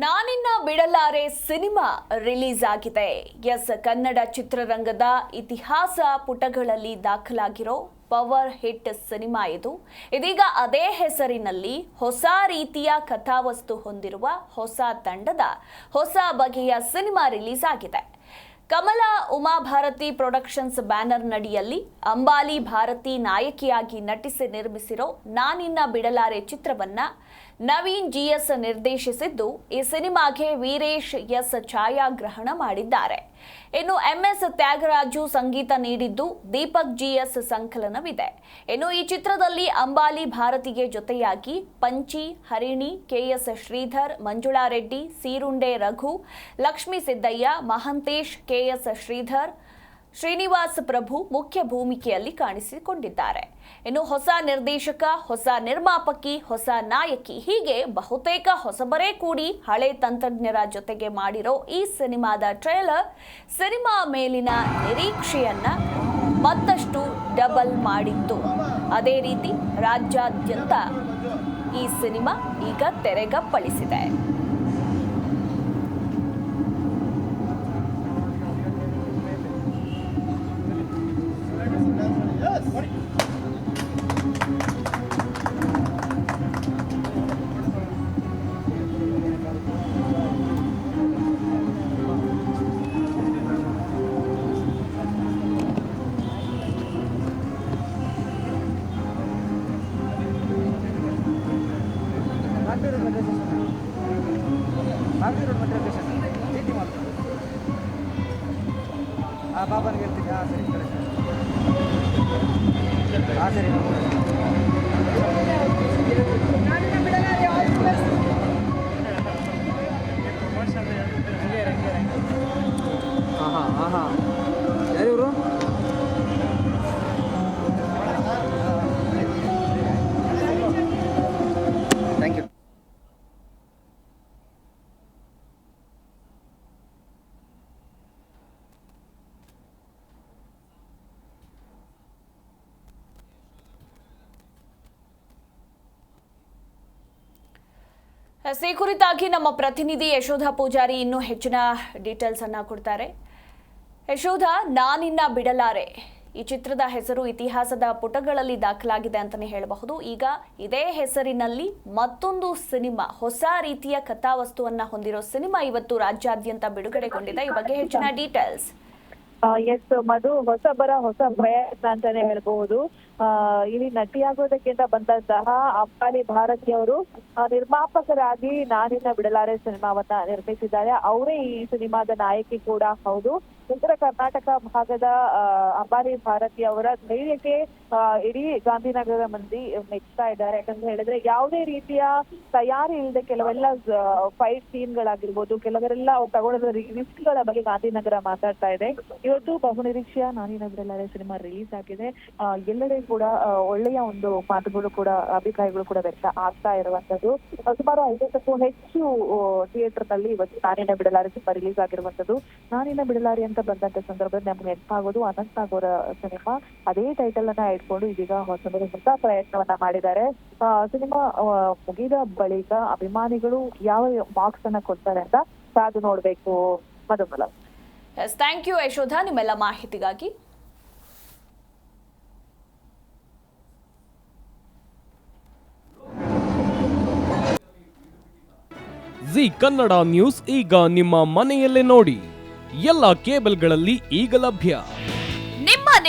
ನಾನಿನ್ನ Bidalare cinema release ಆಗಿದೆ. Yes, Kannada ಚಿತ್ರರಂಗದ ಇತಿಹಾಸ ಪುಟಗಳಲ್ಲಿ ದಾಖಲಾಗಿರೋ ಪವರ್ ಹಿಟ್ ಸಿನಿಮಾ ಇದು. ಇದೀಗ ಅದೇ ಹೆಸರಿನಲ್ಲಿ ಹೊಸ ರೀತಿಯ ಕಥಾವಸ್ತು ಹೊಂದಿರುವ ಹೊಸ ತಂಡದ ಹೊಸ ಬಗೆಯ ಸಿನಿಮಾ ರಿಲೀಸ್ ಆಗಿದೆ. ಕಮಲ ಉಮಾಭಾರತಿ ಪ್ರೊಡಕ್ಷನ್ಸ್ ಬ್ಯಾನರ್ ನಡಿಯಲ್ಲಿ ಅಂಬಾಲಿ ಭಾರತಿ ನಾಯಕಿಯಾಗಿ ನಟಿಸಿ ನಿರ್ಮಿಸಿರೋ ನಾನಿನ್ನ ಬಿಡಲಾರೆ ಚಿತ್ರವನ್ನ ನವೀನ್ ಜಿಎಸ್ ನಿರ್ದೇಶಿಸಿದ್ದು, ಈ ಸಿನಿಮಾಗೆ ವೀರೇಶ್ ಎಸ್ ಛಾಯಾಗ್ರಹಣ ಮಾಡಿದ್ದಾರೆ. ಇನ್ನು ಎಂಎಸ್ ತ್ಯಾಗರಾಜು ಸಂಗೀತ ನೀಡಿದ್ದು, ದೀಪಕ್ ಜಿಎಸ್ ಸಂಕಲನವಿದೆ. ಇನ್ನು ಈ ಚಿತ್ರದಲ್ಲಿ ಅಂಬಾಲಿ ಭಾರತಿಗೆ ಜೊತೆಯಾಗಿ ಪಂಚಿ, ಹರಿಣಿ, ಕೆಎಸ್ ಶ್ರೀಧರ್, ಮಂಜುಳಾ ರೆಡ್ಡಿ, ಸೀರುಂಡೆ ರಘು, ಲಕ್ಷ್ಮೀ ಸಿದ್ದಯ್ಯ, ಮಹಂತೇಶ್, ಕೆಎಸ್ ಶ್ರೀಧರ್ ಶ್ರೀನಿವಾಸ್ ಪ್ರಭು ಮುಖ್ಯ ಭೂಮಿಕೆಯಲ್ಲಿ ಕಾಣಿಸಿಕೊಂಡಿದ್ದಾರೆ. ಇನ್ನು ಹೊಸ ನಿರ್ದೇಶಕ, ಹೊಸ ನಿರ್ಮಾಪಕಿ, ಹೊಸ ನಾಯಕಿ ಹೀಗೆ ಬಹುತೇಕ ಹೊಸಬರೇ ಕೂಡಿ ಹಳೆ ತಂತ್ರಜ್ಞರ ಜೊತೆಗೆ ಮಾಡಿರೋ ಈ ಸಿನಿಮಾದ ಟ್ರೇಲರ್ ಸಿನಿಮಾ ಮೇಲಿನ ನಿರೀಕ್ಷೆಯನ್ನ ಮತ್ತಷ್ಟು ಡಬಲ್ ಮಾಡಿತ್ತು. ಅದೇ ರೀತಿ ರಾಜ್ಯಾದ್ಯಂತ ಈ ಸಿನಿಮಾ ಈಗ ತೆರೆಗಪ್ಪಳಿಸಿದೆ. RP road metro station RP road metro station GT mall ஆ பாப்பானுக்கு எடுத்துக்க ஆ சரி கரெக்ட் ஆ சரி. ஆஹா ஆஹா. ಈ ಕುರಿತಾಗಿ ನಮ್ಮ ಪ್ರತಿನಿಧಿ ಯಶೋಧ ಪೂಜಾರಿ ಇನ್ನೂ ಹೆಚ್ಚಿನ ಡೀಟೇಲ್ಸ್ ಅನ್ನ ಕೊಡ್ತಾರೆ. ಯಶೋಧ, ನಾನಿನ್ನ ಬಿಡಲಾರೆ. ಈ ಚಿತ್ರದ ಹೆಸರು ಇತಿಹಾಸದ ಪುಟಗಳಲ್ಲಿ ದಾಖಲಾಗಿದೆ ಅಂತಾನೆ ಹೇಳಬಹುದು. ಈಗ ಇದೇ ಹೆಸರಿನಲ್ಲಿ ಮತ್ತೊಂದು ಸಿನಿಮಾ, ಹೊಸ ರೀತಿಯ ಕಥಾವಸ್ತುವನ್ನ ಹೊಂದಿರೋ ಸಿನಿಮಾ ಇವತ್ತು ರಾಜ್ಯಾದ್ಯಂತ ಬಿಡುಗಡೆಗೊಂಡಿದೆ. ಈ ಬಗ್ಗೆ ಹೆಚ್ಚಿನ ಡೀಟೇಲ್ಸ್ ಎಸ್ ಮಧು ಹೊಸಬರ ಹೊಸ ಪ್ರಯತ್ನ ಅಂತಾನೆ ಹೇಳ್ಬಹುದು. ಇಲ್ಲಿ ನಟಿಯಾಗೋದಕ್ಕಿಂತ ಬಂದಂತಹ ಅಂಬಾಲಿ ಭಾರತಿ ಅವರು ಆ, ನಿರ್ಮಾಪಕರಾಗಿ ನಾನಿನ್ನ ಬಿಡಲಾರೆ ಸಿನಿಮಾವನ್ನ ನಿರ್ಮಿಸಿದ್ದಾರೆ. ಅವರೇ ಈ ಸಿನಿಮಾದ ನಾಯಕಿ ಕೂಡ. ಹೌದು. ಉತ್ತರ ಕರ್ನಾಟಕ ಭಾಗದ ಅಂಬಾಲಿ ಭಾರತಿ ಅವರ ಧೈರ್ಯಕ್ಕೆ ಇಡೀ ಗಾಂಧಿನಗರ ಮಂದಿ ಮೆಚ್ತಾ ಇದ್ದಾರೆ. ಯಾಕಂತ ಹೇಳಿದ್ರೆ ಯಾವುದೇ ರೀತಿಯ ತಯಾರಿ ಇಲ್ಲದೆ ಕೆಲವೆಲ್ಲ ಫೈಟ್ ಸೀನ್ ಗಳಾಗಿರ್ಬೋದು ಕೆಲವರೆಲ್ಲ ತಗೊಳ್ಳೋದ ರಿಸ್ಕ್ಗಳ ಬಗ್ಗೆ ಗಾಂಧಿನಗರ ಮಾತಾಡ್ತಾ ಇದೆ. ಇವತ್ತು ಬಹುನಿರೀಕ್ಷೆಯ ನಾನಿನ ಬಿಡಲಾರೆ ಸಿನಿಮಾ ರಿಲೀಸ್ ಆಗಿದೆ. ಎಲ್ಲೆಡೆ ಕೂಡ ಒಳ್ಳೆಯ ಒಂದು ಮಾತುಗಳು ಕೂಡ, ಅಭಿಪ್ರಾಯಗಳು ಕೂಡ ವ್ಯಕ್ತ ಆಗ್ತಾ ಇರುವಂತದ್ದು ಸುಮಾರು ಐದಕ್ಕೂ ಹೆಚ್ಚು ಥಿಯೇಟರ್ನಲ್ಲಿ ಇವತ್ತು ನಾನಿನ ಬಿಡಲಾರೆ ಸಿನಿಮಾ ರಿಲೀಸ್ ಆಗಿರುವಂತದ್ದು ನಾನಿನ ಬಿಡಲಾರಿ ಅಂತ ಬಂದಂತ ಸಂದರ್ಭದಲ್ಲಿ ನಮ್ಗೆ ನೆನಪಾಗೋದು ಅನಂತ್ ನಾಗ್ ಸಿನಿಮಾ. ಅದೇ ಟೈಟಲ್ ಅನ್ನ ಇಟ್ಕೊಂಡು ಇದೀಗ ಹೊಸಬರ ಹೊಸ ಪ್ರಯತ್ನವನ್ನ ಮಾಡಿದ್ದಾರೆ. ಸಿನಿಮಾ ಮುಗಿದ ಬಳಿಕ ಅಭಿಮಾನಿಗಳು ಯಾವ ಮಾರ್ಕ್ಸ್ ಅನ್ನ ಕೊಡ್ತಾರೆ ಅಂತ ಕಾದು ನೋಡ್ಬೇಕು Madhumala. Yes thank you Yashoda. ನಿಮ್ಮೆಲ್ಲ ಮಾಹಿತಿಗಾಗಿ. ಜಿ ಕನ್ನಡ ನ್ಯೂಸ್ ಈಗ ನಿಮ್ಮ ಮನೆಯಲ್ಲೇ ನೋಡಿ. ಎಲ್ಲ ಕೇಬಲ್ಗಳಲ್ಲಿ ಈಗ ಲಭ್ಯ.